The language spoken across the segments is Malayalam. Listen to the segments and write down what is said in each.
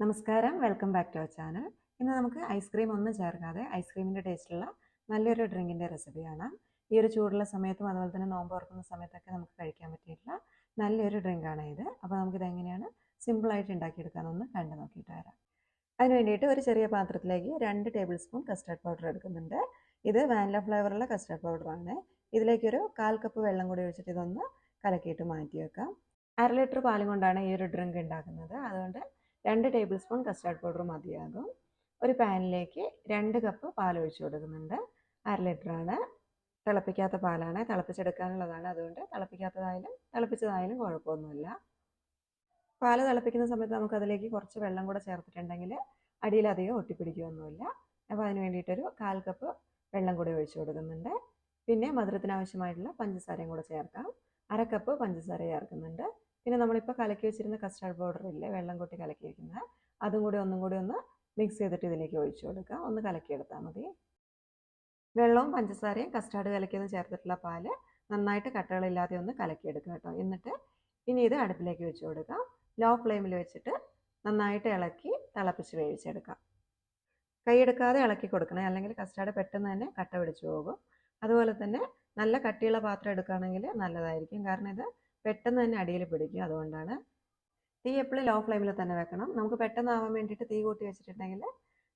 നമസ്കാരം. Welcome back to our channel ഇന്ന് നമുക്ക് ഐസ്ക്രീം ഒന്നും ചേർക്കാതെ ഐസ്ക്രീമിന്റെ ടേസ്റ്റുള്ള നല്ലൊരു ഡ്രിങ്കിന്റെ റെസിപ്പിയാണ് ഈ ഒരു ചൂടുള്ള സമയത്തും അതുപോലെ തന്നെ നോമ്പ് ഓർക്കുന്ന സമയത്തൊക്കെ നമുക്ക് കഴിക്കാൻ പറ്റിയിട്ടുള്ള നല്ലൊരു ഡ്രിങ്കാണ് ഇത്. അപ്പോൾ നമുക്കിത് എങ്ങനെയാണ് സിമ്പിളായിട്ട് ഉണ്ടാക്കിയെടുക്കാമെന്നൊന്ന് കണ്ടു നോക്കിയിട്ട് വരാം. അതിന് വേണ്ടിയിട്ട് ഒരു ചെറിയ പാത്രത്തിലേക്ക് രണ്ട് ടേബിൾ സ്പൂൺ കസ്റ്റർഡ് പൗഡർ എടുക്കുന്നുണ്ട്. ഇത് വാനില ഫ്ലേവറുള്ള കസ്റ്റർഡ് പൗഡറാണ് ഇതിലേക്കൊരു കാൽ കപ്പ് വെള്ളം കൂടി ഒഴിച്ചിട്ട് ഇതൊന്ന് കലക്കിയിട്ട് മാറ്റി വെക്കാം അര ലിറ്റർ പാലും കൊണ്ടാണ് ഈ ഒരു ഡ്രിങ്ക് ഉണ്ടാക്കുന്നത്. അതുകൊണ്ട് രണ്ട് ടേബിൾ സ്പൂൺ കസ്റ്റാർഡ് പൗഡർ മതിയാകും. ഒരു പാനിലേക്ക് രണ്ട് കപ്പ് പാൽ ഒഴിച്ചു കൊടുക്കുന്നുണ്ട്. അര ലിറ്ററാണ് തിളപ്പിക്കാത്ത പാലാണ്. തിളപ്പിച്ചെടുക്കാനുള്ളതാണ് അതുകൊണ്ട് തിളപ്പിക്കാത്തതായാലും തിളപ്പിച്ചതായാലും കുഴപ്പമൊന്നുമില്ല. പാൽ തിളപ്പിക്കുന്ന സമയത്ത് നമുക്കതിലേക്ക് കുറച്ച് വെള്ളം കൂടെ ചേർത്തിട്ടുണ്ടെങ്കിൽ അടിയിലധികം ഒട്ടിപ്പിടിക്കുകയൊന്നുമില്ല. അപ്പോൾ അതിന് വേണ്ടിയിട്ടൊരു കാൽ കപ്പ് വെള്ളം കൂടി ഒഴിച്ചു കൊടുക്കുന്നുണ്ട്. പിന്നെ മധുരത്തിന് ആവശ്യമായിട്ടുള്ള പഞ്ചസാരയും കൂടെ ചേർക്കാം. അര കപ്പ് പഞ്ചസാര ചേർക്കുന്നുണ്ട്. പിന്നെ നമ്മളിപ്പോൾ കലക്കി വെച്ചിരുന്ന കസ്റ്റാർഡ് പൗഡർ ഇല്ലേ വെള്ളം കൂട്ടി കലക്കിയിരിക്കുന്നത് അതും കൂടി ഒന്നും കൂടി ഒന്ന് മിക്സ് ചെയ്തിട്ട് ഇതിലേക്ക് ഒഴിച്ചു കൊടുക്കുക. ഒന്ന് കലക്കിയെടുത്താൽ മതി. വെള്ളവും പഞ്ചസാരയും കസ്റ്റാർഡ് കലക്കിയതും ചേർത്തിട്ടുള്ള പാൽ നന്നായിട്ട് കട്ടകളില്ലാതെ ഒന്ന് കലക്കിയെടുക്കുക കേട്ടോ. എന്നിട്ട് ഇനി ഇത് അടുപ്പിലേക്ക് വെച്ച് കൊടുക്കാം. ലോ ഫ്ലെയിമിൽ വെച്ചിട്ട് നന്നായിട്ട് ഇളക്കി തിളപ്പിച്ച് വേവിച്ചെടുക്കാം. കൈയെടുക്കാതെ ഇളക്കി കൊടുക്കണം. അല്ലെങ്കിൽ കസ്റ്റാർഡ് പെട്ടെന്ന് തന്നെ കട്ട പിടിച്ചു പോകും. അതുപോലെ തന്നെ നല്ല കട്ടിയുള്ള പാത്രം എടുക്കുകയാണെങ്കിൽ നല്ലതായിരിക്കും. കാരണം ഇത് പെട്ടെന്ന് തന്നെ അടിയിൽ പിടിക്കും. അതുകൊണ്ടാണ് തീ എപ്പോഴും ലോ ഫ്ലെയിമിൽ തന്നെ വെക്കണം. നമുക്ക് പെട്ടെന്ന് ആവാൻ വേണ്ടിയിട്ട് തീ കൂട്ടി വെച്ചിട്ടുണ്ടെങ്കിൽ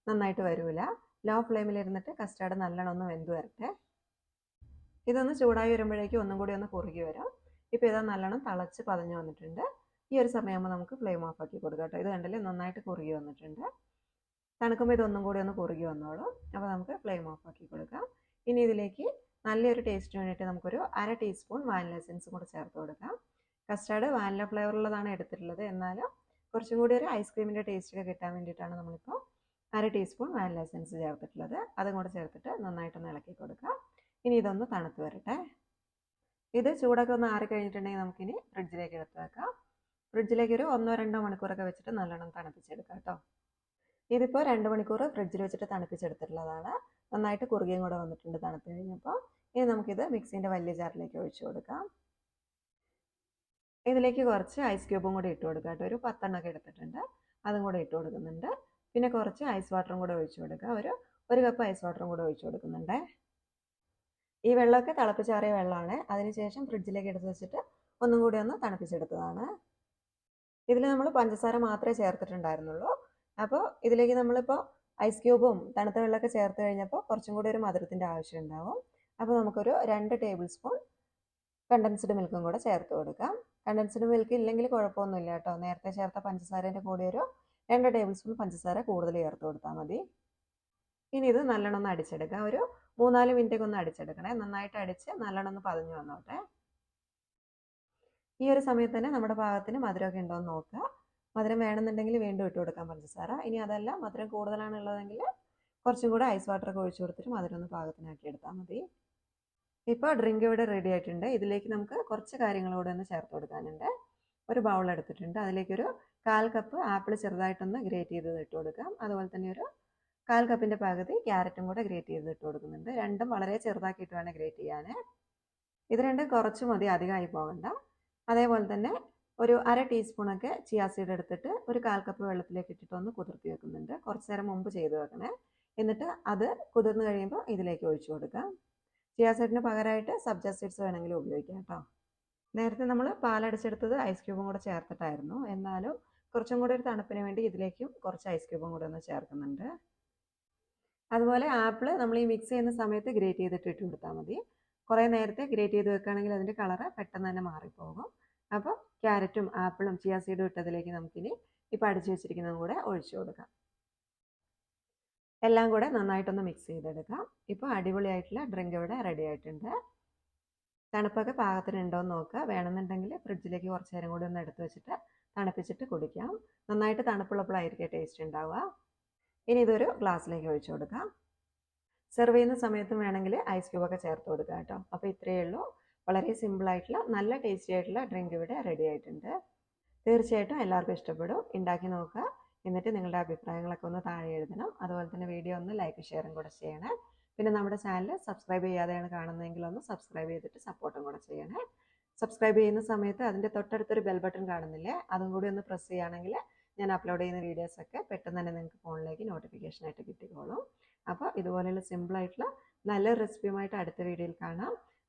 നന്നായിട്ട് വരില്ല ലോ ഫ്ലെയിമിൽ ഇരുന്നിട്ട് കസ്റ്റാർഡ് നല്ലോണം ഒന്ന് വെന്ത് വരട്ടെ. ഇതൊന്ന് ചൂടായി വരുമ്പോഴേക്കും ഒന്നും കൂടി ഒന്ന് കുറുകി വരും. ഇപ്പോൾ ഇതാ നല്ലോണം തിളച്ച് പതഞ്ഞു വന്നിട്ടുണ്ട്. ഈ ഒരു സമയമാകുമ്പോൾ നമുക്ക് ഫ്ലെയിം ഓഫ് ആക്കി കൊടുക്കാം കേട്ടോ. ഇത് കണ്ടില്ലേ? നന്നായിട്ട് കുറുകി വന്നിട്ടുണ്ട്. തണുക്കുമ്പോൾ ഇതൊന്നും കൂടി ഒന്ന് കുറുകി വന്നോളും. അപ്പോൾ നമുക്ക് ഫ്ലെയിം ഓഫ് ആക്കി കൊടുക്കാം. ഇനി ഇതിലേക്ക് നല്ലൊരു ടേസ്റ്റിന് വേണ്ടിയിട്ട് നമുക്കൊരു അര ടീസ്പൂൺ വാനില എസൻസും കൂടെ ചേർത്ത് കൊടുക്കാം. കസ്റ്റാർഡ് വാനില ഫ്ലേവറുള്ളതാണ് എടുത്തിട്ടുള്ളത്. എന്നാലും കുറച്ചും കൂടി ഒരു ഐസ്ക്രീമിന്റെ ടേസ്റ്റൊക്കെ കിട്ടാൻ വേണ്ടിയിട്ടാണ് നമ്മളിപ്പോൾ അര ടീസ്പൂൺ വാനില എസൻസ് ചേർത്തിട്ടുള്ളത്. അതും കൂടെ ചേർത്തിട്ട് നന്നായിട്ടൊന്ന് ഇളക്കി കൊടുക്കാം. ഇനി ഇതൊന്ന് തണുത്ത് വരട്ടെ. ഇത് ചൂടൊക്കെ ഒന്ന് ആറി കഴിഞ്ഞിട്ടുണ്ടെങ്കിൽ നമുക്കിനി ഫ്രിഡ്ജിലേക്ക് എടുത്ത് വെക്കാം. ഫ്രിഡ്ജിലേക്ക് ഒരു ഒന്നോ രണ്ടോ മണിക്കൂറൊക്കെ വെച്ചിട്ട് നല്ലോണം തണുപ്പിച്ചെടുക്കാം കേട്ടോ. ഇതിപ്പോൾ രണ്ട് മണിക്കൂർ ഫ്രിഡ്ജിൽ വെച്ചിട്ട് തണുപ്പിച്ചെടുത്തിട്ടുള്ളതാണ്. നന്നായിട്ട് കുറുകിയും കൂടെ വന്നിട്ടുണ്ട് തണുത്ത് കഴിഞ്ഞപ്പോൾ. ഇനി നമുക്കിത് മിക്സിന്റെ വലിയ ജാറിലേക്ക് ഒഴിച്ചു കൊടുക്കാം. ഇതിലേക്ക് കുറച്ച് ഐസ് ക്യൂബും കൂടി ഇട്ട് കൊടുക്കാം കേട്ടോ. ഒരു പത്തെണ്ണമൊക്കെ എടുത്തിട്ടുണ്ട്. അതും കൂടെ ഇട്ട് കൊടുക്കുന്നുണ്ട്. പിന്നെ കുറച്ച് ഐസ് വാട്ടറും കൂടെ ഒഴിച്ചു കൊടുക്കുക ഒരു ഒരു കപ്പ് ഐസ് വാട്ടറും കൂടെ ഒഴിച്ചു കൊടുക്കുന്നുണ്ട്. ഈ വെള്ളമൊക്കെ തിളപ്പിച്ചാറിയ വെള്ളമാണ്. അതിനുശേഷം ഫ്രിഡ്ജിലേക്ക് എടുത്ത് വെച്ചിട്ട് ഒന്നും കൂടി ഒന്ന് തണുപ്പിച്ചെടുത്തതാണ്. ഇതിൽ നമ്മൾ പഞ്ചസാര മാത്രമേ ചേർത്തിട്ടുണ്ടായിരുന്നുള്ളൂ. അപ്പോൾ ഇതിലേക്ക് നമ്മളിപ്പോൾ ഐസ് ക്യൂബും തണുത്ത വെള്ളമൊക്കെ ചേർത്ത് കഴിഞ്ഞപ്പോൾ കുറച്ചും കൂടി ഒരു മധുരത്തിന്റെ ആവശ്യം ഉണ്ടാവും. അപ്പോൾ നമുക്കൊരു രണ്ട് ടേബിൾ സ്പൂൺ കണ്ടൻസ്ഡ് മിൽക്കും കൂടെ ചേർത്ത് കൊടുക്കാം. കണ്ടൻസ്ഡ് മിൽക്ക് ഇല്ലെങ്കിൽ കുഴപ്പമൊന്നുമില്ല കേട്ടോ. നേരത്തെ ചേർത്ത പഞ്ചസാരേന്റെ കൂടെ ഒരു രണ്ട് ടേബിൾ സ്പൂൺ പഞ്ചസാര കൂടുതൽ ചേർത്ത് കൊടുത്താൽ മതി. ഇനി ഇത് നല്ലോണം ഒന്ന് അടിച്ചെടുക്കാം. ഒരു മൂന്നാൽ മിനിറ്റൊക്കെ ഒന്ന് അടിച്ചെടുക്കണേ. നന്നായിട്ട് അടിച്ച് നല്ലോണം ഒന്ന് പതഞ്ഞു വന്നോട്ടെ. ഈ ഒരു സമയത്ത് തന്നെ നമ്മുടെ പാകത്തിന് മധുരമൊക്കെ ഉണ്ടോ എന്ന് നോക്കുക. മധുരം വേണമെന്നുണ്ടെങ്കിൽ വീണ്ടും ഇട്ട് കൊടുക്കാം പഞ്ചസാര ഇനി അതല്ല മധുരം കൂടുതലാണ് ഉള്ളതെങ്കിൽ കുറച്ചും കൂടെ ഐസ് വാട്ടറൊക്കെ ഒഴിച്ചു കൊടുത്തിട്ട് മധുരം ഒന്ന് പാകത്തിനാക്കി എടുത്താൽ മതി. ഇപ്പോൾ ഡ്രിങ്ക് ഇവിടെ റെഡി ആയിട്ടുണ്ട്. ഇതിലേക്ക് നമുക്ക് കുറച്ച് കാര്യങ്ങളൂടെ ഒന്ന് ചേർത്ത് കൊടുക്കാനുണ്ട്. ഒരു ബൗൾ എടുത്തിട്ടുണ്ട്. അതിലേക്കൊരു കാൽ കപ്പ് ആപ്പിൾ ചെറുതായിട്ടൊന്ന് ഗ്രേറ്റ് ചെയ്ത് ഇട്ട് കൊടുക്കാം. അതുപോലെ തന്നെ ഒരു കാൽ കപ്പിന്റെ പകുതി ക്യാരറ്റും കൂടെ ഗ്രേറ്റ് ചെയ്ത് ഇട്ട് കൊടുക്കുന്നുണ്ട്. രണ്ടും വളരെ ചെറുതാക്കിയിട്ട് വേണം ഗ്രേറ്റ് ചെയ്യാൻ. ഇത് രണ്ടും കുറച്ച് മതി അധികമായി പോകണ്ട. അതേപോലെ തന്നെ ഒരു അര ടീസ്പൂണൊക്കെ ചിയാ സീഡ് എടുത്തിട്ട് ഒരു കാൽ കപ്പ് വെള്ളത്തിലേക്ക് ഇട്ടിട്ട് ഒന്ന് കുതിർത്തി വെക്കുന്നുണ്ട്. കുറച്ച് നേരം മുമ്പ് ചെയ്ത് വെക്കണേ. എന്നിട്ട് അത് കുതിർന്ന് കഴിയുമ്പോൾ ഇതിലേക്ക് ഒഴിച്ചു കൊടുക്കാം. ചിയാ സീഡിന് പകരമായിട്ട് സബ്ജ സീഡ്സ് വേണമെങ്കിലും ഉപയോഗിക്കാം കേട്ടോ. നേരത്തെ നമ്മൾ പാലടിച്ചെടുത്തത് ഐസ് ക്യൂബും കൂടെ ചേർത്തിട്ടായിരുന്നു. എന്നാലും കുറച്ചും കൂടി ഒരു തണുപ്പിന് വേണ്ടി ഇതിലേക്കും കുറച്ച് ഐസ് ക്യൂബും കൂടെ ഒന്ന് ചേർക്കുന്നുണ്ട്. അതുപോലെ ആപ്പിൾ നമ്മൾ ഈ മിക്സ് ചെയ്യുന്ന സമയത്ത് ഗ്രേറ്റ് ചെയ്തിട്ട് ഇട്ട് കൊടുത്താൽ മതി. കുറേ നേരത്തെ ഗ്രേറ്റ് ചെയ്ത് വെക്കുകയാണെങ്കിൽ അതിന്റെ കളറ് പെട്ടെന്ന് തന്നെ മാറിപ്പോകും. അപ്പോൾ ക്യാരറ്റും ആപ്പിളും ചിയാസീഡും ഇട്ടതിലേക്ക് നമുക്കിനി ഇപ്പോൾ അടിച്ചു വെച്ചിരിക്കുന്നതും കൂടെ ഒഴിച്ചു കൊടുക്കാം. എല്ലാം കൂടെ നന്നായിട്ടൊന്ന് മിക്സ് ചെയ്തെടുക്കാം. ഇപ്പോൾ അടിപൊളിയായിട്ടുള്ള ഡ്രിങ്ക് ഇവിടെ റെഡി ആയിട്ടുണ്ട്. തണുപ്പൊക്കെ പാകത്തിനുണ്ടോ എന്ന് നോക്കുക. വേണമെന്നുണ്ടെങ്കിൽ ഫ്രിഡ്ജിലേക്ക് കുറച്ച് നേരം കൂടി ഒന്ന് എടുത്ത് വെച്ചിട്ട് തണുപ്പിച്ചിട്ട് കുടിക്കാം. നന്നായിട്ട് തണുപ്പുള്ളപ്പോഴായിരിക്കും ടേസ്റ്റ് ഉണ്ടാവുക. ഇനി ഇതൊരു ഗ്ലാസ്സിലേക്ക് ഒഴിച്ചു കൊടുക്കാം. സെർവ് ചെയ്യുന്ന സമയത്തും വേണമെങ്കിൽ ഐസ് ക്യൂബൊക്കെ ചേർത്ത് കൊടുക്കുക കേട്ടോ. അപ്പോൾ ഇത്രയേ ഉള്ളൂ. വളരെ സിമ്പിളായിട്ടുള്ള നല്ല ടേസ്റ്റി ആയിട്ടുള്ള ഡ്രിങ്ക് ഇവിടെ റെഡി ആയിട്ടുണ്ട്. തീർച്ചയായിട്ടും എല്ലാവർക്കും ഇഷ്ടപ്പെടും. ഉണ്ടാക്കി നോക്കുക. എന്നിട്ട് നിങ്ങളുടെ അഭിപ്രായങ്ങളൊക്കെ ഒന്ന് താഴെ എഴുതണം. അതുപോലെ തന്നെ വീഡിയോ ഒന്ന് ലൈക്ക് ഷെയറും കൂടെ ചെയ്യണേ. പിന്നെ നമ്മുടെ ചാനൽ സബ്സ്ക്രൈബ് ചെയ്യാതെയാണ് കാണുന്നതെങ്കിൽ ഒന്ന് സബ്സ്ക്രൈബ് ചെയ്തിട്ട് സപ്പോർട്ടും കൂടെ ചെയ്യണേ. സബ്സ്ക്രൈബ് ചെയ്യുന്ന സമയത്ത് അതിന്റെ തൊട്ടടുത്തൊരു ബെൽ ബട്ടൺ കാണുന്നില്ലേ? അതും കൂടി ഒന്ന് പ്രസ് ചെയ്യുകയാണെങ്കിൽ ഞാൻ അപ്ലോഡ് ചെയ്യുന്ന വീഡിയോസൊക്കെ പെട്ടെന്ന് തന്നെ നിങ്ങൾക്ക് ഫോണിലേക്ക് നോട്ടിഫിക്കേഷനായിട്ട് കിട്ടിക്കോളും. അപ്പോൾ ഇതുപോലെയുള്ള സിമ്പിളായിട്ടുള്ള നല്ല റെസിപ്പിയുമായിട്ട് അടുത്ത വീഡിയോയിൽ കാണാം.